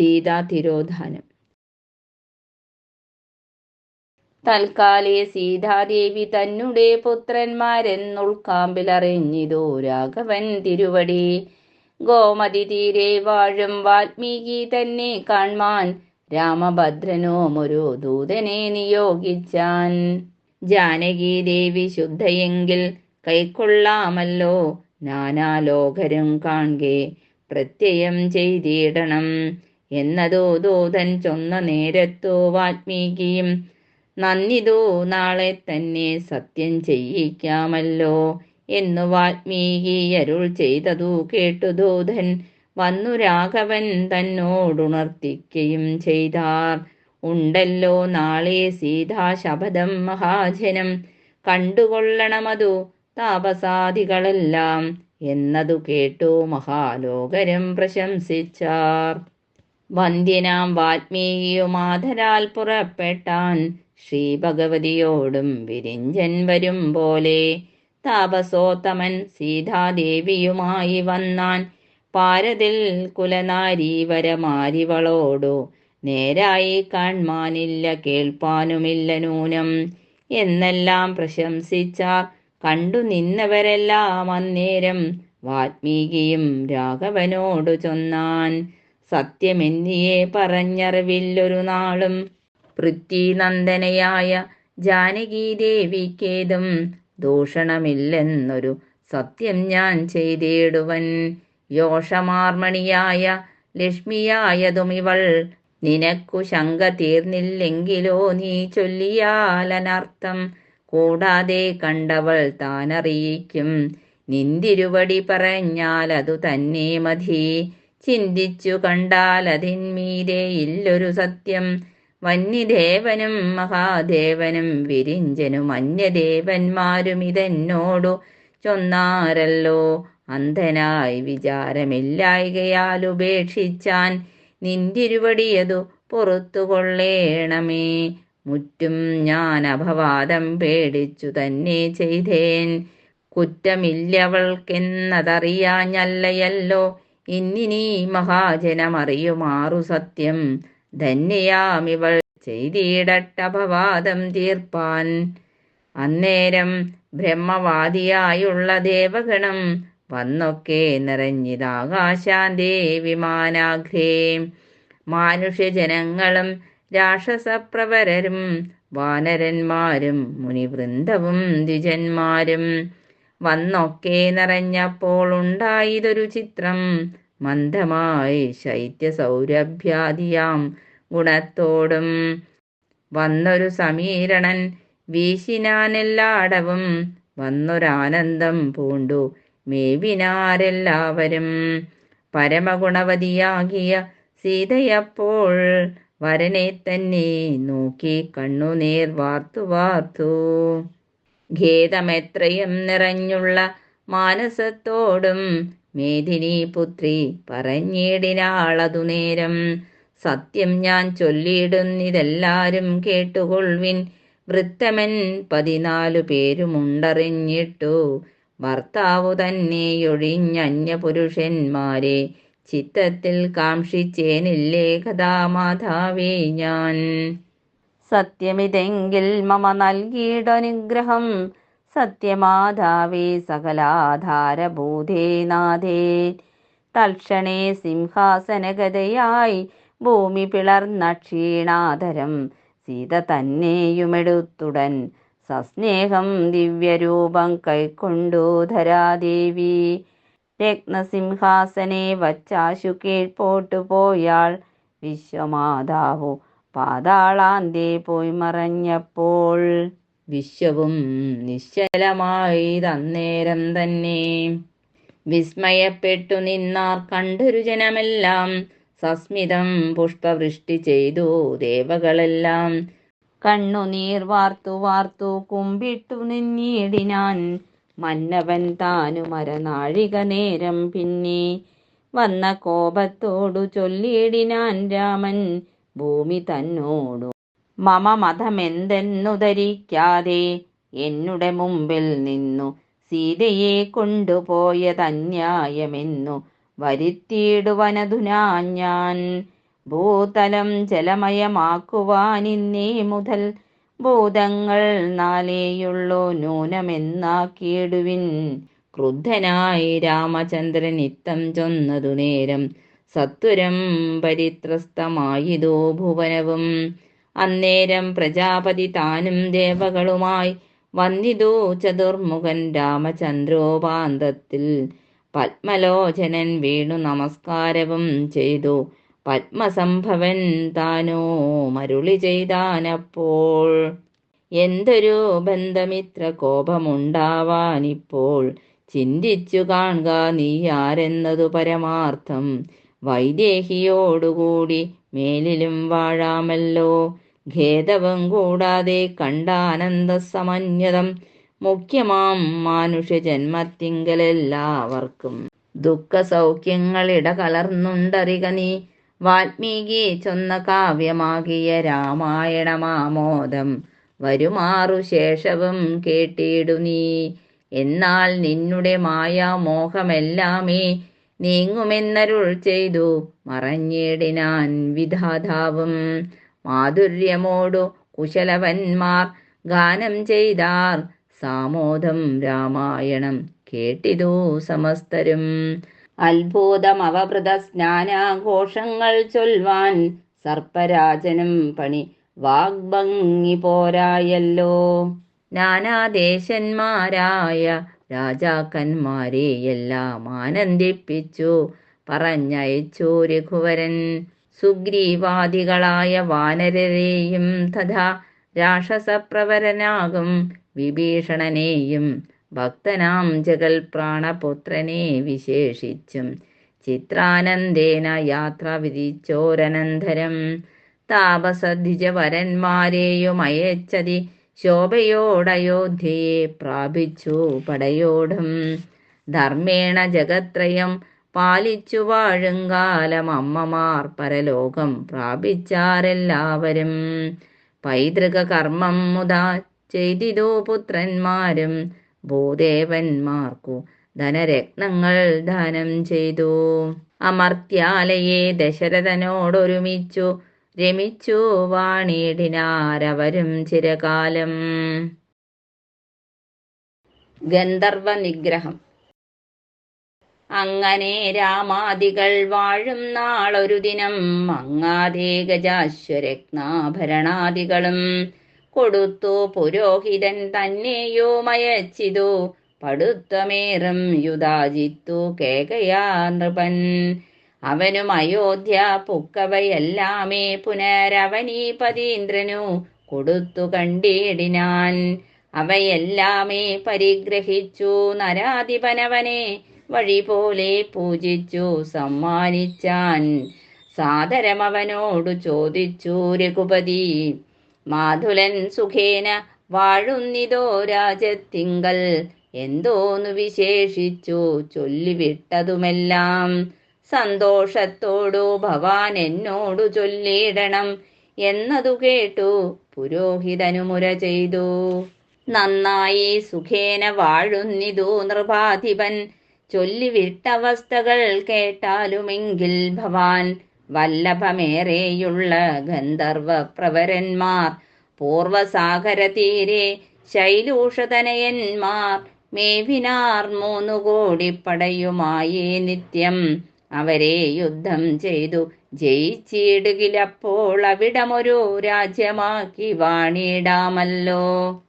സീതാ തിരോധാനം തൽക്കാലേ സീതാദേവി തന്നെ പുത്രന്മാരെന്നുൾക്കാമ്പിലറിഞ്ഞിതോ രാഘവൻ തിരുവടി. ഗോമതി തീരെ വാഴും വാൽമീകി തന്നെ കാൺമാൻ രാമഭദ്രനോമൊരു ദൂതനെ നിയോഗിച്ചാൻ. ജാനകി ദേവി ശുദ്ധയെങ്കിൽ കൈക്കൊള്ളാമല്ലോ നാനാലോകരും കാൺകെ പ്രത്യയം ചെയ്തിടണം. എന്നതോ ദൂതൻ ചൊന്ന നേരത്തോ വാൽമീകിയും നന്ദിതോ നാളെ തന്നെ സത്യം ചെയ്യിക്കാമല്ലോ എന്നു വാൽമീകി അരുൾ ചെയ്തതു കേട്ടു ദൂതൻ വന്നു രാഘവൻ തന്നോടുണർത്തിക്കുകയും ചെയ്താർ. ഉണ്ടല്ലോ നാളെ സീതാശപഥം മഹാജനം. കണ്ടുകൊള്ളണമതു താപസാദികളെല്ലാം. എന്നതു കേട്ടു മഹാലോകരം പ്രശംസിച്ചാർ. വന്ദ്യനാം വാൽമീകിയുമാധരാൽ പുറപ്പെട്ടാൻ ശ്രീഭഗവതിയോടും വിരിഞ്ചൻ വരും പോലെ. താപസോത്തമൻ സീതാദേവിയുമായി വന്നാൻ പാരതിൽ കുലനാരീവരമാരിവളോടു നേരായി കാൺമാനില്ല കേൾപ്പാനുമില്ല നൂനം. എന്നെല്ലാം പ്രശംസിച്ച കണ്ടു നിന്നവരെല്ലാം അന്നേരം വാത്മീകിയും രാഘവനോടു ചൊന്നാൻ സത്യമെന്നിയെ പറഞ്ഞറിവില്ലൊരു നാളും പൃഥ്വിനന്ദനയായ ജാനകീദേവിക്കേതും ദൂഷണമില്ലെന്നൊരു സത്യം ഞാൻ ചെയ്തിടുവൻ. യോഷമാർമണിയായ ലക്ഷ്മിയായതുമിവൾ നിനക്കു ശങ്ക തീർന്നില്ലെങ്കിലോ നീ ചൊല്ലിയാലനർത്ഥം. കൂടാതെ കണ്ടവൾ താനറിയിക്കും. നിന്തിരുവടി പറഞ്ഞാലതു തന്നെ മതി. ചിന്തിച്ചു കണ്ടാൽ അതിന്മീരെ ഇല്ലൊരു സത്യം. വന്യദേവനും മഹാദേവനും വിരിഞ്ചനും അന്യദേവന്മാരും ഇതെന്നോടു ചൊന്നാരല്ലോ. അന്ധനായി വിചാരമില്ലായികയാൽ ഉപേക്ഷിച്ചാൻ നിന്തിരുവടിയതു പുറത്തുകൊള്ളേണമേ. മുറ്റും ഞാൻ അപവാദം പേടിച്ചു തന്നെ ചെയ്തേൻ. കുറ്റമില്ലവൾക്കെന്നതറിയാഞ്ഞല്ലയല്ലോ. ഇന്നിനീ മഹാജനമറിയുമാറു സത്യം. ധന്യയാമിവൾ ചെയ്തിടട്ടപവാദം തീർപ്പാൻ. അന്നേരം ബ്രഹ്മവാദിയായുള്ള ദേവഗണം വന്നൊക്കെ നിറഞ്ഞിതാകാശാന്തേ വിമാനാഗ്രേ മാനുഷ്യജനങ്ങളും രാക്ഷസപ്രവരരും വാനരന്മാരും മുനിവൃന്ദവും ദ്വിജന്മാരും വന്നൊക്കെ നിറഞ്ഞപ്പോൾ ഉണ്ടായതൊരു ചിത്രം. മന്ദമായി ശൈത്യ സൗരഭ്യാദിയാം ഗുണത്തോടും. വന്നൊരു സമീരണൻ വീശിനാനെല്ലാടവും വന്നൊരാനന്ദം പൂണ്ടു മേവിനാരെല്ലാവരും. പരമഗുണവതിയാകിയ സീതയപ്പോൾ വരനെ തന്നെ നോക്കി കണ്ണുനീർ വാർത്തു വാർത്തു. ഖേദമെത്രയും നിറഞ്ഞുള്ള മാനസത്തോടും മേദിനി പുത്രി പറഞ്ഞിടിനാളതു നേരം. സത്യം ഞാൻ ചൊല്ലിയിടുന്നിതെല്ലാരും കേട്ടുകൊള്ളിൻ വൃത്തമൻ പതിനാലു പേരുമുണ്ടറിഞ്ഞിട്ടു. ഭർത്താവു തന്നെയൊഴിഞ്ഞന്യ പുരുഷന്മാരെ ചിത്തത്തിൽ കാക്ഷിച്ചേനില്ലേ കഥാമാതാവേ ഞാൻ. സത്യമിതെങ്കിൽ മമ നൽകിയിടനുഗ്രഹം. സത്യമാതാവേ സകലാധാരഭൂതേ നാഥേ തൽക്ഷണേ സിംഹാസനഗതയായി ഭൂമി പിളർന്ന ക്ഷീണാധരം സീത തന്നെയുമെടുത്തുടൻ സസ്നേഹം ദിവ്യരൂപം കൈക്കൊണ്ടു ധരാദേവി. രത്നസിംഹാസനെ വച്ചാശു കീഴ്പോട്ടു പോയാൾ വിശ്വമാതാവു പാതാളാന്തേ പോയി മറഞ്ഞപ്പോൾ. വിശ്വവും നിശ്ചലമായി തന്നേരം തന്നെ. വിസ്മയപ്പെട്ടു നിന്നാർ കണ്ടൊരു ജനമെല്ലാം. സസ്മിതം പുഷ്പവൃഷ്ടി ചെയ്തു ദേവകളെല്ലാം. കണ്ണുനീർ വാർത്തു വാർത്തു കുമ്പിട്ടു നിന്നീടിനാൻ മന്നവൻ താനു മരനാഴിക നേരം പിന്നെ. വന്ന കോപത്തോടു ചൊല്ലിയിടിനാൻ രാമൻ ഭൂമി തന്നോടു മമ മതമെന്തെന്നുധരിക്കാതെ എന്നുടെ മുമ്പിൽ നിന്നു സീതയെ കൊണ്ടുപോയതന്യായമെന്നു വരുത്തിയിടുവനതുനാ ഞാൻ ഭൂതലം ജലമയമാക്കുവാനിന്നേ മുതൽ ഭൂതങ്ങൾ നാലേയുള്ളോ നൂനമെന്നാക്കിയിടുവിൻ ക്രുദ്ധനായി രാമചന്ദ്രൻ ഇത്തം ചൊന്നതു നേരം സത്വരം പരിത്രസ്തമായിതോ ഭുവനവും. അന്നേരം പ്രജാപതി താനും ദേവകളുമായി വന്നിതു ചതുർമുഖൻ രാമചന്ദ്രോപാന്തത്തിൽ. പത്മലോചനൻ വീണു നമസ്കാരവും ചെയ്തു. പത്മസംഭവൻ താനോ മരുളി ചെയ്താനപ്പോൾ. എന്തൊരു ബന്ധമിത്ര കോപമുണ്ടാവാനിപ്പോൾ. ചിന്തിച്ചു കാണുക നീ ആരെന്നതു പരമാർത്ഥം. വൈദേഹിയോടുകൂടി മേലിലും വാഴാമല്ലോ. ഖേദവും കൂടാതെ കണ്ടാനന്ദ സമന്യതം മുഖ്യമാം മാനുഷ്യ ജന്മത്തിങ്കലെല്ലാവർക്കും ദുഃഖ സൗഖ്യങ്ങളിട കലർന്നുണ്ടറിക നീ വാൽമീകി ചൊന്ന കാവ്യമാകിയ രാമായണമാമോദം. വരുമാറു ശേഷവും കേട്ടിടു നീ എന്നാൽ നിന്നുടെ മായാമോഹമെല്ലാമേ നീങ്ങുമെന്നരുൾ ചെയ്തു. മറഞ്ഞിടിനാൻ വിധാതാവും. മാധുര്യമോടു കുശലവന്മാർ ഗാനം ചെയ്താർ. സാമോദം രാമായണം കേട്ടിതു സമസ്തരും. അത്ഭുതമവഭൃത സ്നാനാഘോഷങ്ങൾ ചൊൽവാൻ സർപ്പരാജനും പണി വാഗ്ഭംഗി പോരായല്ലോ. നാനാദേശന്മാരായ രാജാക്കന്മാരെയെല്ലാം ആനന്ദിപ്പിച്ചു. പറഞ്ഞയച്ചു രഘുവരൻ. സുഗ്രീവാദികളായ വാനരരെയും തഥാ രാക്ഷസപ്രവരനാകും വിഭീഷണനെയും ഭക്തനാം ജഗൽ പ്രാണപുത്രനെ വിശേഷിച്ചും. ചിത്രാനന്ദേന യാത്ര വിധിച്ചോരനന്തരം. താപസദ്വിജവരന്മാരെയും അയച്ചതി ശോഭയോടയോധ്യയെ പ്രാപിച്ചു പടയോടും. ധർമ്മേണ ജഗത്രയം പാലിച്ചു വാഴുങ്കാലം അമ്മമാർ പരലോകം പ്രാപിച്ചാരെല്ലാവരും. പൈതൃക കർമ്മം മുതാ ചെയ്തിതു പുത്രന്മാരും. ഭൂദേവന്മാർക്കു ധനരത്നങ്ങൾ ദാനം ചെയ്തു. അമർത്യാലയെ ദശരഥനോടൊരുമിച്ചു രമിച്ചു വാണിടിനാരവരും ചിരകാലം. ഗന്ധർവ നിഗ്രഹം അങ്ങനെ രാമാദികൾ വാഴും നാളൊരു ദിനം മങ്ങാതെ ഗജാശ്വരത്നാഭരണാദികളും കൊടുത്തു പുരോഹിതൻ തന്നെയോ മയച്ചിതു. പടുത്തമേറും യുധാജിത്തു കേകയാ നൃപൻ. അവനും അയോധ്യ പുക്കവയെല്ലാമേ പുനരവനീപതീന്ദ്രനു കൊടുത്തു കണ്ടിടിനാൻ. അവയെല്ലാമേ പരിഗ്രഹിച്ചു നരാധിപനവനെ വഴി പോലെ പൂജിച്ചു സമ്മാനിച്ചാൻ. സാദരമവനോടു ചോദിച്ചു രഘുപതി മാധുലൻ സുഖേന വാഴുന്നിതോ രാജത്തിങ്കൽ? എന്തോന്നു വിശേഷിച്ചു? ചൊല്ലിവിട്ടതുമെല്ലാം സന്തോഷത്തോടു ഭവാൻ എന്നോടു ചൊല്ലിയിടണം എന്നതു കേട്ടു പുരോഹിതനുമുര ചെയ്തു. നന്നായി സുഖേന വാഴുന്നിതു നൃപാധിപൻ. ചൊല്ലിവിട്ടവസ്ഥകൾ കേട്ടാലുമെങ്കിൽ ഭവാൻ വല്ലഭമേറെയുള്ള ഗന്ധർവ പ്രവരന്മാർ പൂർവസാഗര തീരെ ശൈലൂഷതനയന്മാർ മേവിനാർ മൂന്നു നിത്യം അവരെ യുദ്ധം ചെയ്തു. ജയിച്ചിടുകിലപ്പോൾ അവിടമൊരു രാജ്യമാക്കി വാണിടാമല്ലോ.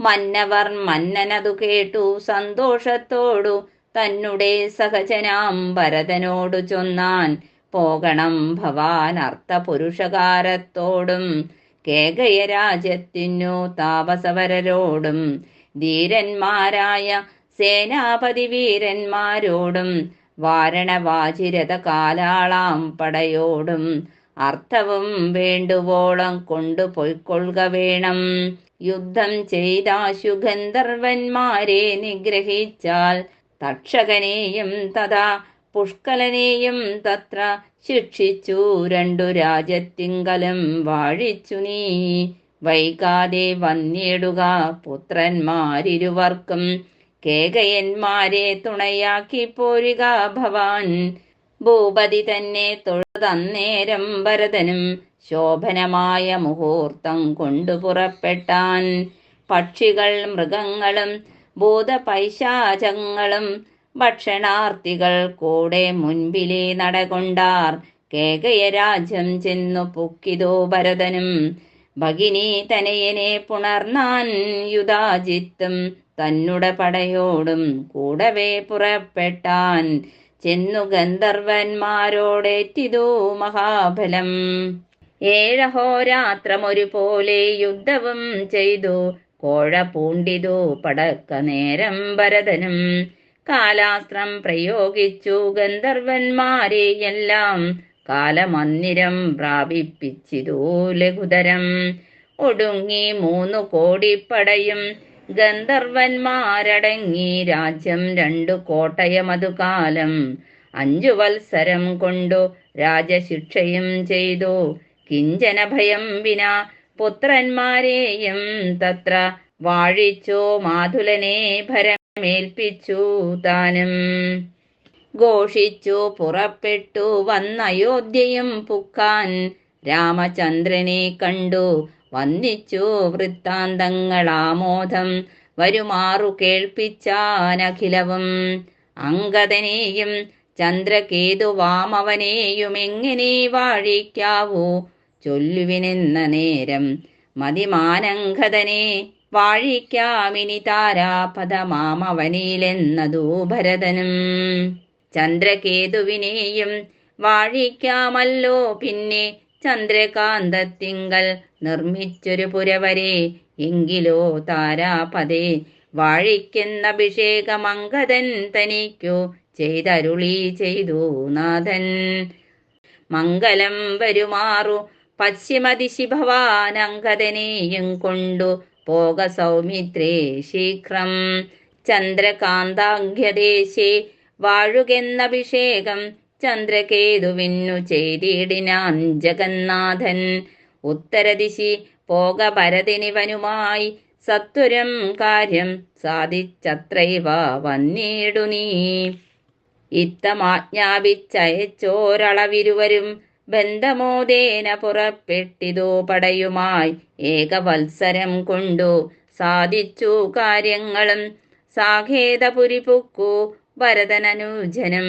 മന്നവർ മന്നനതു കേട്ടു. സന്തോഷത്തോടു തന്നുടെ സഹജനാം ഭരതനോടു ചൊന്നാൻ. പോകണം ഭവാൻ അർത്ഥപുരുഷകാരത്തോടും. കേകയ രാജ്യത്തിനു താപസവരരോടും. ധീരന്മാരായ സേനാപതി വീരന്മാരോടും വാരണവാചിരത കാലാളാം പടയോടും അർത്ഥവും വേണ്ടുവോളം കൊണ്ടുപോയിക്കൊള്ളുക വേണം. യുദ്ധം ചെയ്താശു ഗന്ധർവന്മാരെ നിഗ്രഹിച്ചാൽ തക്ഷകനെയും തഥാ പുഷ്കലനെയും തത്ര ശിക്ഷിച്ചു. രണ്ടു രാജ്യത്തിങ്കലും വാഴിച്ചു നീ. വൈകാതെ വന്നിടുക പുത്രന്മാരിരുവർക്കും കേകയന്മാരെ തുണയാക്കി പോരുക ഭവാൻ. ഭൂപതി തന്നെ തൊഴുതന്നേരം ഭരതനും ശോഭനമായ മുഹൂർത്തം കൊണ്ടു പുറപ്പെട്ടാൻ. പക്ഷികൾ മൃഗങ്ങളും ഭൂതപൈശാചങ്ങളും ഭക്ഷണാർത്ഥികൾ കൂടെ മുൻപിലെ നടകൊണ്ടാർ. കേകയ രാജ്യം ചെന്നു പുക്കിതോ ഭരതനും. ഭഗിനി തനയനെ പുണർന്നാൻ യുധാജിത്തും തന്നുടെ പടയോടും കൂടവേ പുറപ്പെട്ടാൻ ചെന്നു ഗന്ധർവന്മാരോടേറ്റിതു മഹാബലം. ഏഴഹോരാത്രമൊരുപോലെ യുദ്ധവും ചെയ്തു. കോഴ പൂണ്ടിതു പടക്ക നേരം ഭരതനും. കാലാസ്ത്രം പ്രയോഗിച്ചു ഗന്ധർവന്മാരെയെല്ലാം കാലമന്ദിരം പ്രാപിപ്പിച്ചിതു ലഘുതരം ഒടുങ്ങി മൂന്നു കോടിപ്പടയും ഗന്ധർവന്മാരടങ്ങി രാജ്യം രണ്ടു കോട്ടയമതു കാലം. അഞ്ചു വത്സരം കൊണ്ടു രാജശിക്ഷയും ചെയ്തു. കിഞ്ചന ഭയം വിന പുത്രന്മാരെയും തത്ര വാഴിച്ചു. മാതുലനെ ഭരമേൽപ്പിച്ചു താനും. ഘോഷിച്ചു പുറപ്പെട്ടു വന്നയോധ്യയും പുക്കാൻ രാമചന്ദ്രനെ കണ്ടു. വന്ദിച്ചു വൃത്താന്തങ്ങളാമോദം. വരുമാറു കേൾപ്പിച്ചാനഖിലവും. അങ്കദനെയും ചന്ദ്രകേതുവാമവനെയും എങ്ങനെ വാഴിക്കാവൂ? ചൊല്ലുവിനെന്ന നേരം മതിമാനങ്കതനെ വാഴിക്കാമിനി താരാപദമാമവനിലെന്നതു ഭരതനും ചന്ദ്രകേതുവിനെയും വാഴിക്കാമല്ലോ പിന്നെ ചന്ദ്രകാന്തത്തിങ്കൽ നിർമ്മിച്ചൊരു പുരവരെ എങ്കിലോ താരാപതേ. വാഴിക്കുന്ന അഭിഷേകമംഗതൻ തനിക്കു ചെയ്തരുളി ചെയ്തു നാഥൻ. മംഗലം വരുമാറു പശ്ചിമദിശി ഭവാനങ്കദനെയും കൊണ്ടു പോക സൗമിത്രേ ശീഘ്രം. ചന്ദ്രകാന്താഖ്യദേശേ വാഴുകെന്നഭിഷേകം ചന്ദ്രകേതുവിന്നു ചേരിടിനാൻ ജഗന്നാഥൻ ഉത്തരദിശി പോക ഭരതിനിവനുമായി സത്വരം കാര്യം സാധിച്ചത്രൈവ വന്നിടു നീ. ഇത്തമാജ്ഞാപിച്ചയച്ചോരളവിരുവരും ബന്ധമോദേന പുറപ്പെട്ടിതോ പടയുമായി ഏകവത്സരം കൊണ്ടു സാധിച്ചു കാര്യങ്ങളും സാഖേതപുരിപുക്കു ഭരതനനുജനം.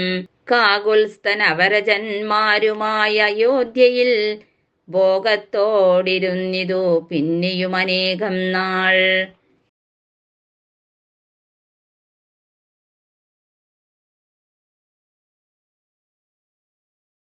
കാകുൽസ്തൻ അവരജന്മാരുമായ അയോധ്യയിൽ ഭോഗത്തോടിരുന്നിതു പിന്നെയും അനേകം നാൾ.